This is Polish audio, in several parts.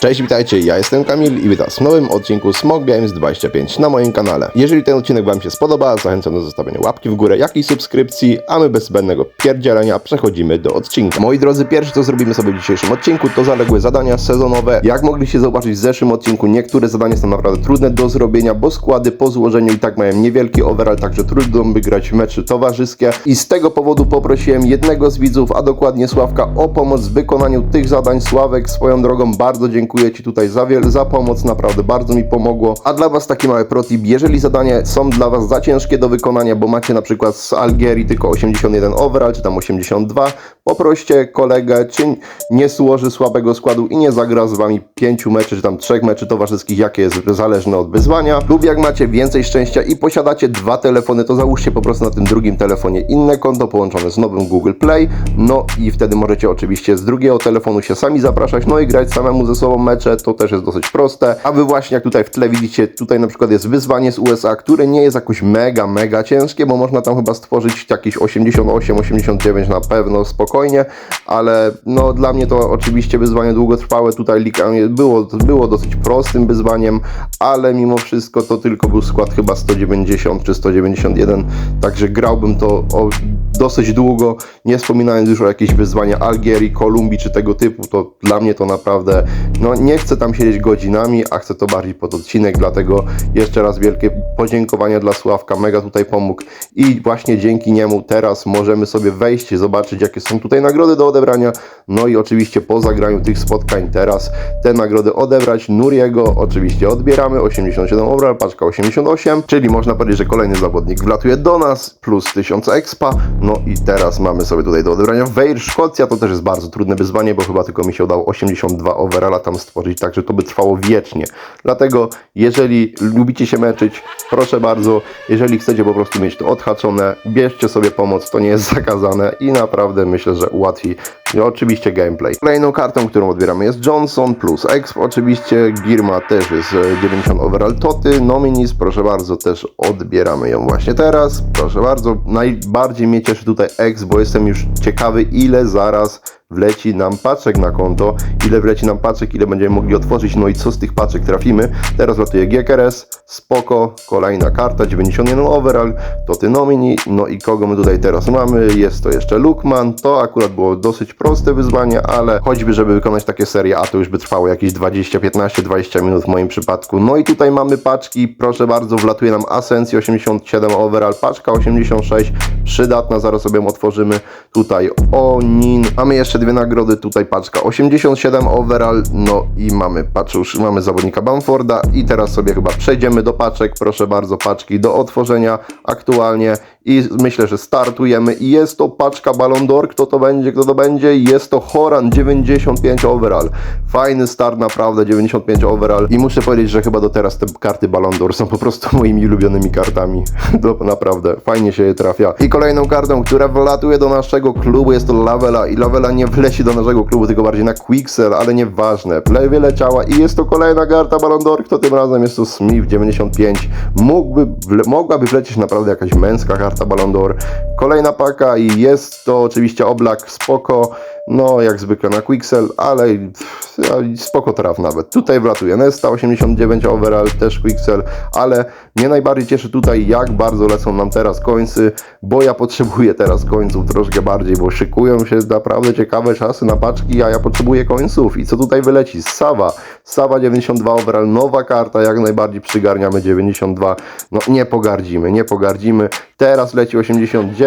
Cześć, witajcie, ja jestem Kamil i witam w nowym odcinku Smog Games 25 na moim kanale. Jeżeli ten odcinek Wam się spodoba, zachęcam do zostawienia łapki w górę, jak i subskrypcji, a my bez zbędnego pierdzielenia przechodzimy do odcinka. Moi drodzy, pierwsze co zrobimy sobie w dzisiejszym odcinku to zaległe zadania sezonowe. Jak mogliście zauważyć w zeszłym odcinku, niektóre zadania są naprawdę trudne do zrobienia, bo składy po złożeniu i tak mają niewielki overall, także trudno by grać w mecze towarzyskie i z tego powodu poprosiłem jednego z widzów, a dokładnie Sławka, o pomoc w wykonaniu tych zadań. Sławek, swoją drogą bardzo dziękuję Ci tutaj za, wiel- za pomoc, naprawdę bardzo mi pomogło. A dla Was taki mały protip, jeżeli zadania są dla Was za ciężkie do wykonania, bo macie na przykład z Algierii tylko 81 overall, czy tam 82, poproście kolegę, czy nie złoży słabego składu i nie zagra z Wami pięciu meczy, czy tam trzech meczy towarzyskich, jakie jest zależne od wyzwania. Lub jak macie więcej szczęścia i posiadacie dwa telefony, to załóżcie po prostu na tym drugim telefonie inne konto połączone z nowym Google Play, no i wtedy możecie oczywiście z drugiego telefonu się sami zapraszać, no i grać samemu ze sobą mecze, to też jest dosyć proste. A Wy właśnie jak tutaj w tle widzicie, tutaj na przykład jest wyzwanie z USA, które nie jest jakoś mega, mega ciężkie, bo można tam chyba stworzyć jakieś 88, 89 na pewno spokojnie, ale no dla mnie to oczywiście wyzwanie długotrwałe, tutaj Lika było, było dosyć prostym wyzwaniem, ale mimo wszystko to tylko był skład chyba 190 czy 191, także grałbym to o dosyć długo, nie wspominając już o jakichś wyzwania Algierii, Kolumbii czy tego typu, to dla mnie to naprawdę, no nie chcę tam siedzieć godzinami, a chcę to bardziej pod odcinek, dlatego jeszcze raz wielkie podziękowania dla Sławka, mega tutaj pomógł i właśnie dzięki niemu teraz możemy sobie wejść, zobaczyć jakie są tutaj nagrody do odebrania, no i oczywiście po zagraniu tych spotkań teraz te nagrody odebrać, Nuriego oczywiście odbieramy, 87 overall, paczka 88, czyli można powiedzieć, że kolejny zawodnik wlatuje do nas, plus 1000 expa, no i teraz mamy sobie tutaj do odebrania Weir Szkocja, to też jest bardzo trudne wyzwanie, bo chyba tylko mi się udało 82 overalla tam stworzyć, także to by trwało wiecznie. Dlatego, jeżeli lubicie się męczyć, proszę bardzo, jeżeli chcecie po prostu mieć to odhaczone, bierzcie sobie pomoc, to nie jest zakazane i naprawdę myślę, że ułatwi no, oczywiście gameplay. Kolejną kartą, którą odbieramy jest Johnson plus Exp, oczywiście Girma też jest e, 90 overall. Toty, Nominis, proszę bardzo, też odbieramy ją właśnie teraz, proszę bardzo, najbardziej mnie cieszy tutaj Exp, bo jestem już ciekawy ile zaraz wleci nam paczek na konto, ile wleci nam paczek, ile będziemy mogli otworzyć, no i co z tych paczek trafimy. Teraz latuje GKRS, spoko, kolejna karta, 91 overall, to ty nomini, no i kogo my tutaj teraz mamy, jest to jeszcze Lukman, to akurat było dosyć proste wyzwanie, ale choćby, żeby wykonać takie serie, a to już by trwało jakieś 20, 15, 20 minut w moim przypadku. No i tutaj mamy paczki, proszę bardzo, wlatuje nam Ascensi 87 overall, paczka 86, przydatna, zaraz sobie ją otworzymy. Tutaj Onin, mamy jeszcze dwie nagrody, tutaj paczka 87 overall, no i mamy paczusz, mamy zawodnika Bamforda i teraz sobie chyba przejdziemy do paczek, proszę bardzo, paczki do otworzenia aktualnie i myślę, że startujemy. I jest to paczka Ballon d'Or, kto to będzie, kto to będzie, jest to Horan 95 overall, fajny start naprawdę, 95 overall. I muszę powiedzieć, że chyba do teraz te karty Ballon d'Or są po prostu moimi ulubionymi kartami, to naprawdę fajnie się je trafia. I kolejną kartą, która wlatuje do naszego klubu jest to Lavela. I Lavela nie wleci do naszego klubu, tylko bardziej na Quixel, ale nieważne, wyleciała i jest to kolejna karta Ballon d'Or, kto tym razem? Jest to Smith 95, mógłby, wle, mogłaby wlecieć naprawdę jakaś męska karta Ballon d'Or, kolejna paka i jest to oczywiście Oblak, spoko, no jak zwykle na Quixel, ale pff, spoko traf nawet. Tutaj wlatuje Nesta 89 overall, też Quixel, ale mnie najbardziej cieszy tutaj jak bardzo lecą nam teraz końcy, bo ja potrzebuję teraz końców troszkę bardziej, bo szykują się naprawdę ciekawe czasy na paczki, a ja potrzebuję końców. I co tutaj wyleci? Sawa. Sawa 92 overall, nowa karta, jak najbardziej przygarniamy 92. No nie pogardzimy, nie pogardzimy. Teraz leci 89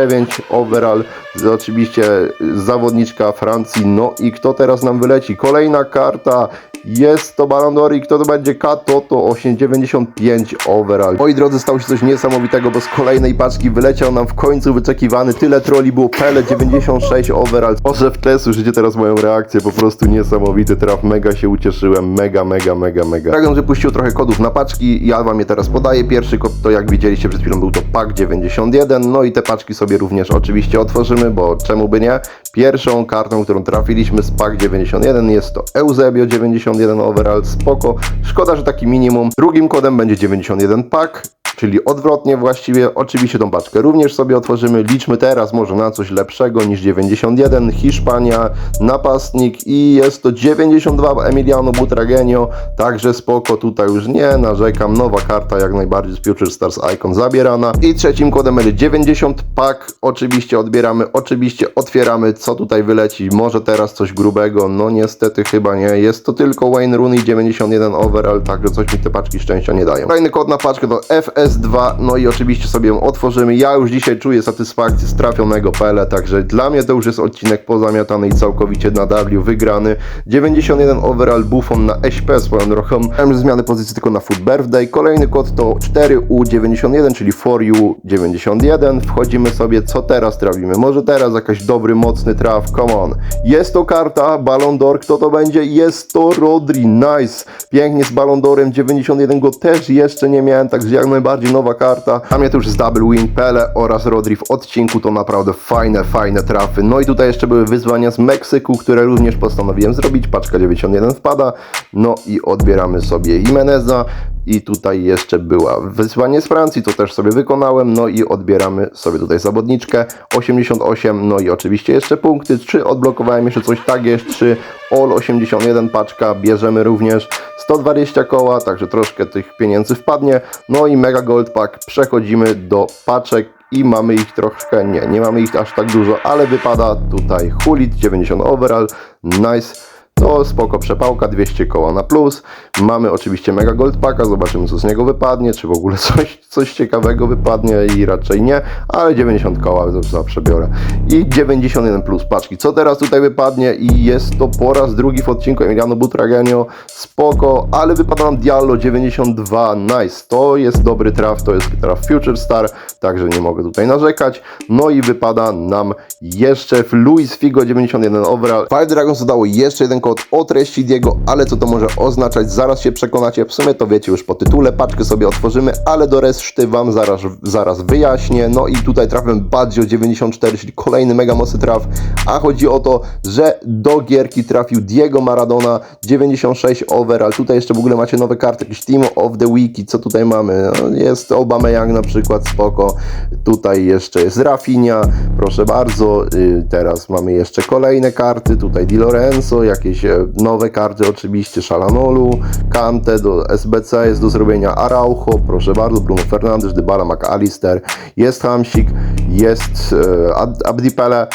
overall, z- oczywiście zawodniczka Francji. No i kto teraz nam wyleci? Kolejna karta. Jest to Ballon d'Or i kto to będzie? Kato to 895 overall. Moi drodzy, stało się coś niesamowitego, bo z kolejnej paczki wyleciał nam w końcu wyczekiwany. Tyle troli było Pele 96 overall. Może w tle słyszycie teraz moją reakcję, po prostu niesamowity traf. Mega się ucieszyłem, mega, mega, mega, mega. Dragon wypuścił trochę kodów na paczki, ja wam je teraz podaję. Pierwszy kod to jak widzieliście przed chwilą był to PAK 91, no i te paczki sobie również oczywiście otworzymy, bo czemu by nie? Pierwszą kartą, którą trafiliśmy z PAK 91 jest to Eusebio 91 overall, spoko. Szkoda, że taki minimum. Drugim kodem będzie 91 PAK. Czyli odwrotnie właściwie. Oczywiście tą paczkę również sobie otworzymy. Liczmy teraz może na coś lepszego niż 91. Hiszpania, napastnik i jest to 92 Emiliano Butragenio, także spoko, tutaj już nie narzekam. Nowa karta jak najbardziej z Future Stars Icon zabierana. I trzecim kodem będzie 90 pak. Oczywiście odbieramy, oczywiście otwieramy, co tutaj wyleci. Może teraz coś grubego, no niestety chyba nie. Jest to tylko Wayne Rooney 91 overall, także coś mi te paczki szczęścia nie dają. Kolejny kod na paczkę to FS2, no i oczywiście sobie ją otworzymy. Ja już dzisiaj czuję satysfakcję z trafionego Pele, także dla mnie to już jest odcinek pozamiatany i całkowicie na W wygrany. 91 overall Buffon na SP swoją drogą. Mam zmianę pozycji tylko na Food Birthday. Kolejny kod to 4U91, czyli For You 91. Wchodzimy sobie, co teraz trafimy? Może teraz jakiś dobry, mocny traf, come on. Jest to karta Ballon d'Or, kto to będzie? Jest to Rodri, nice. Pięknie z Ballon d'Orem, 91 go też jeszcze nie miałem, także jak najbardziej nowa karta. Mnie to już z Double Win, Pele oraz Rodri w odcinku, to naprawdę fajne, fajne trafy. No i tutaj jeszcze były wyzwania z Meksyku, które również postanowiłem zrobić. Paczka 91 wpada. No i odbieramy sobie Jimeneza. I tutaj jeszcze była wyzwanie z Francji, to też sobie wykonałem. No i odbieramy sobie tutaj zawodniczkę 88. No i oczywiście jeszcze punkty. Czy odblokowałem jeszcze coś? Tak jest. Czy All 81 paczka bierzemy również 120 koła, także troszkę tych pieniędzy wpadnie. No i Mega Gold Pack przechodzimy do paczek i mamy ich troszkę, nie, nie mamy ich aż tak dużo, ale wypada tutaj Hulit 90 overall, nice. To spoko przepałka, 200 koła na plus. Mamy oczywiście Mega Gold Packa, zobaczymy co z niego wypadnie, czy w ogóle coś, coś ciekawego wypadnie i raczej nie, ale 90 koła zawsze- biorę. I 91 plus paczki. Co teraz tutaj wypadnie i jest to po raz drugi w odcinku Emiliano Butragenio, spoko, ale wypada nam Diallo 92, nice. To jest dobry traf, to jest traf Future Star, także nie mogę tutaj narzekać. No i wypada nam jeszcze Luis Figo 91 overall. Fire Dragons dodało jeszcze jeden kod o treści Diego, ale co to może oznaczać, zaraz się przekonacie. W sumie to wiecie już po tytule, paczkę sobie otworzymy, ale do reszty Wam zaraz, zaraz wyjaśnię. No i tutaj trafiłem Baggio 94, czyli kolejny mega mocny traf, a chodzi o to, że do gierki trafił Diego Maradona 96 overall. Tutaj jeszcze w ogóle macie nowe karty, jakiś Team of the Week, co tutaj mamy? No, jest Aubameyang na przykład, spoko. Tutaj jeszcze jest Rafinha, proszę bardzo. Y, Teraz mamy jeszcze kolejne karty, tutaj Di Lorenzo, jakieś nowe karty oczywiście, Shalanolu, Kante do SBC jest do zrobienia Araujo, proszę bardzo, Bruno Fernandes, Dybala, McAllister, jest Hamsik, jest e, Ab- Abdipele.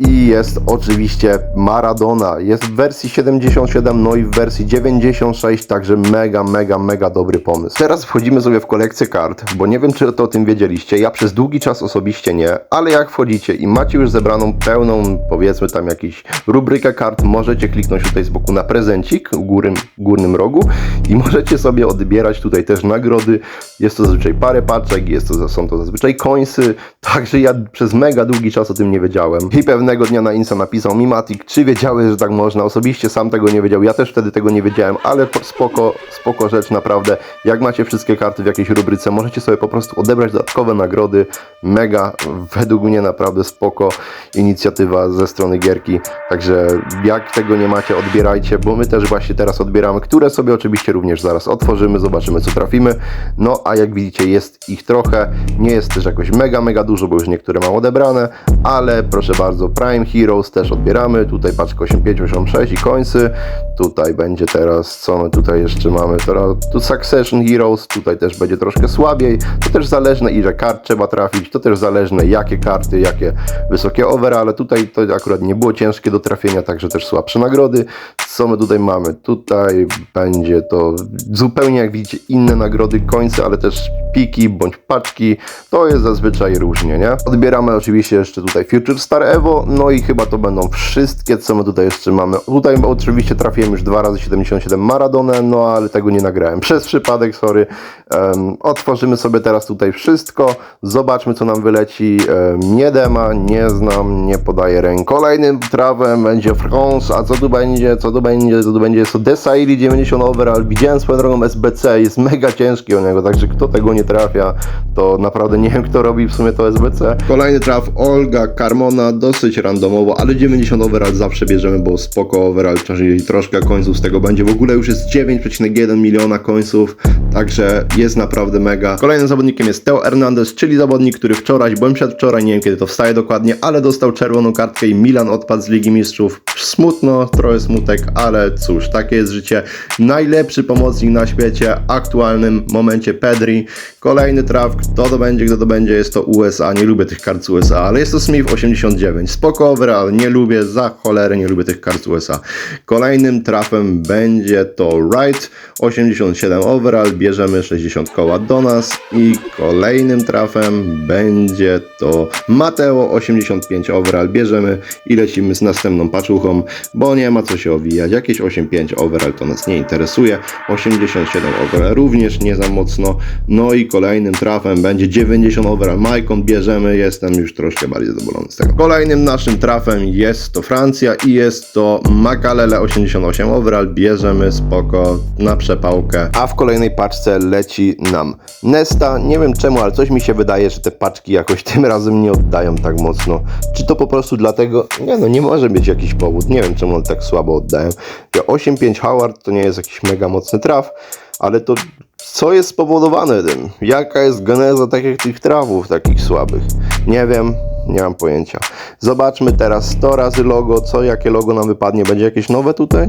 I jest oczywiście Maradona. Jest w wersji 77, no i w wersji 96, także mega, mega, mega dobry pomysł. Teraz wchodzimy sobie w kolekcję kart, bo nie wiem, czy to o tym wiedzieliście. Ja przez długi czas osobiście nie, ale jak wchodzicie i macie już zebraną pełną, powiedzmy tam jakiś rubrykę kart, możecie kliknąć tutaj z boku na prezencik w górnym, górnym rogu i możecie sobie odbierać tutaj też nagrody. Jest to zazwyczaj parę paczek, jest to, są to zazwyczaj końsy, także ja przez mega długi czas o tym nie wiedziałem. I pewnego dnia na Insta napisał mi Matik, czy wiedziałeś, że tak można? Osobiście sam tego nie wiedział, ja też wtedy tego nie wiedziałem, ale po- spoko, spoko rzecz naprawdę. Jak macie wszystkie karty w jakiejś rubryce, możecie sobie po prostu odebrać dodatkowe nagrody. Mega, według mnie naprawdę spoko inicjatywa ze strony gierki. Także jak tego nie macie, odbierajcie, bo my też właśnie teraz odbieramy, które sobie oczywiście również zaraz otworzymy, zobaczymy co trafimy. No a jak widzicie jest ich trochę, nie jest też jakoś mega, mega dużo, bo już niektóre mam odebrane, ale proszę bardzo, Prime Heroes też odbieramy, tutaj paczka 8586 i końcy, tutaj będzie teraz, co my tutaj jeszcze mamy, teraz tu Succession Heroes, tutaj też będzie troszkę słabiej, to też zależne ile kart trzeba trafić, to też zależne jakie karty, jakie wysokie overale, tutaj to akurat nie było ciężkie do trafienia, także też słabsze nagrody. Co my tutaj mamy? Tutaj będzie to zupełnie jak widzicie inne nagrody, końce, ale też piki bądź paczki, to jest zazwyczaj różnie, nie? Odbieramy oczywiście jeszcze tutaj Future Star Evo, no i chyba to będą wszystkie, co my tutaj jeszcze mamy. Tutaj oczywiście trafiłem już dwa razy 77 Maradonę, no ale tego nie nagrałem. Przez przypadek, sorry. Em, otworzymy sobie teraz tutaj wszystko, zobaczmy co nam wyleci. Em, nie dema, nie znam, nie podaję ręki. Kolejnym trawem będzie France, a co tu będzie, co tu będzie, co tu będzie, jest to Desailly 90 overall. Widziałem swoją drogą SBC, jest mega ciężki o niego, także kto tego nie trafia, to naprawdę nie wiem kto robi w sumie to SBC. Kolejny traf Olga Carmona, dosyć randomowo, ale 90 overall zawsze bierzemy, bo spoko overall, czyli troszkę końców z tego będzie. W ogóle już jest 9,1 miliona końców, także jest naprawdę mega. Kolejnym zawodnikiem jest Teo Hernandez, czyli zawodnik, który wczoraj, bądź przedwczoraj, nie wiem kiedy to wstaje dokładnie, ale dostał czerwoną kartkę i Milan odpadł z Ligi Mistrzów. Smutno, trochę smutek, ale cóż, takie jest życie. Najlepszy pomocnik na świecie, aktualnym momencie Pedri. Kolejny traf, kto to będzie, kto to będzie, jest to USA, nie lubię tych kart z USA, ale jest to Smith 89, spoko overall, nie lubię, za cholerę nie lubię tych kart z USA. Kolejnym trafem będzie to Wright 87 overall, bierzemy 60 koła do nas i kolejnym trafem będzie to Mateo 85 overall, bierzemy i lecimy z następną paczuchą, bo nie ma co się owijać, jakieś 85 overall to nas nie interesuje, 87 overall również nie za mocno, no i kolejnym trafem będzie 90 overall Maicon, bierzemy, jestem już troszkę bardziej zadowolony z tego. Kolejnym naszym trafem jest to Francja i jest to Makalele 88 overall, bierzemy spoko na przepałkę, a w kolejnej paczce leci nam Nesta, nie wiem czemu, ale coś mi się wydaje, że te paczki jakoś tym razem nie oddają tak mocno. Czy to po prostu dlatego? Nie no, nie może być jakiś powód, nie wiem czemu one tak słabo oddają. Ja 8-5 Howard to nie jest jakiś mega mocny traf, ale to co jest spowodowane tym? Jaka jest geneza takich tych trawów takich słabych? Nie wiem, nie mam pojęcia. Zobaczmy teraz 100 razy logo, co jakie logo nam wypadnie. Będzie jakieś nowe tutaj?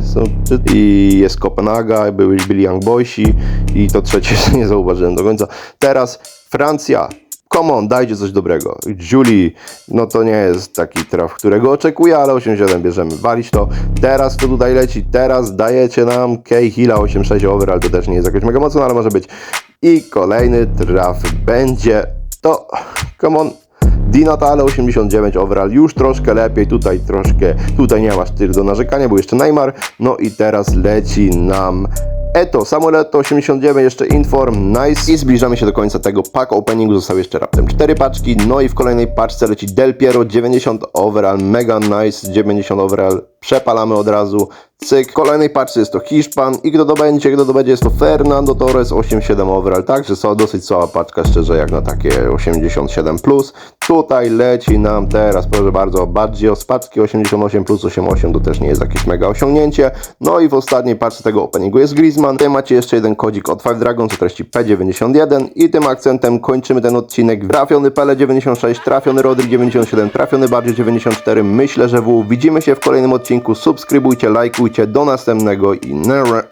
I jest Kopenhaga, były, byli Young Boysi i to trzecie nie zauważyłem do końca. Teraz Francja. Come on, dajcie coś dobrego. Julie, no to nie jest taki traf, którego oczekuję, ale 87 bierzemy. Walić to. Teraz to tutaj leci. Teraz dajecie nam K Hilla 86 overall. To też nie jest jakoś mega mocno, ale może być. I kolejny traf będzie to. Come on. Di Natale 89 overall, już troszkę lepiej, tutaj troszkę, tutaj nie masz tyle do narzekania, był jeszcze Neymar, no i teraz leci nam Eto, Samueleto 89, jeszcze Inform, nice. I zbliżamy się do końca tego pack openingu, zostały jeszcze raptem 4 paczki, no i w kolejnej paczce leci Del Piero 90 overall, mega nice, 90 overall, przepalamy od razu, cyk, w kolejnej paczce jest to Hiszpan. I kto to będzie, kto to będzie, jest to Fernando Torres 87 overall, także są dosyć słaba paczka, szczerze, jak na takie 87+, plus. Tutaj leci nam teraz, proszę bardzo, Baggio z paczki 88 plus 88, to też nie jest jakieś mega osiągnięcie, no i w ostatniej paczce tego openingu jest Griezmann, tutaj macie jeszcze jeden kodzik od Five Dragons o treści P91 i tym akcentem kończymy ten odcinek, trafiony Pele 96, trafiony Rodri 97, trafiony Baggio 94, myślę, że W, widzimy się w kolejnym odcinku, subskrybujcie, lajkujcie, do następnego i.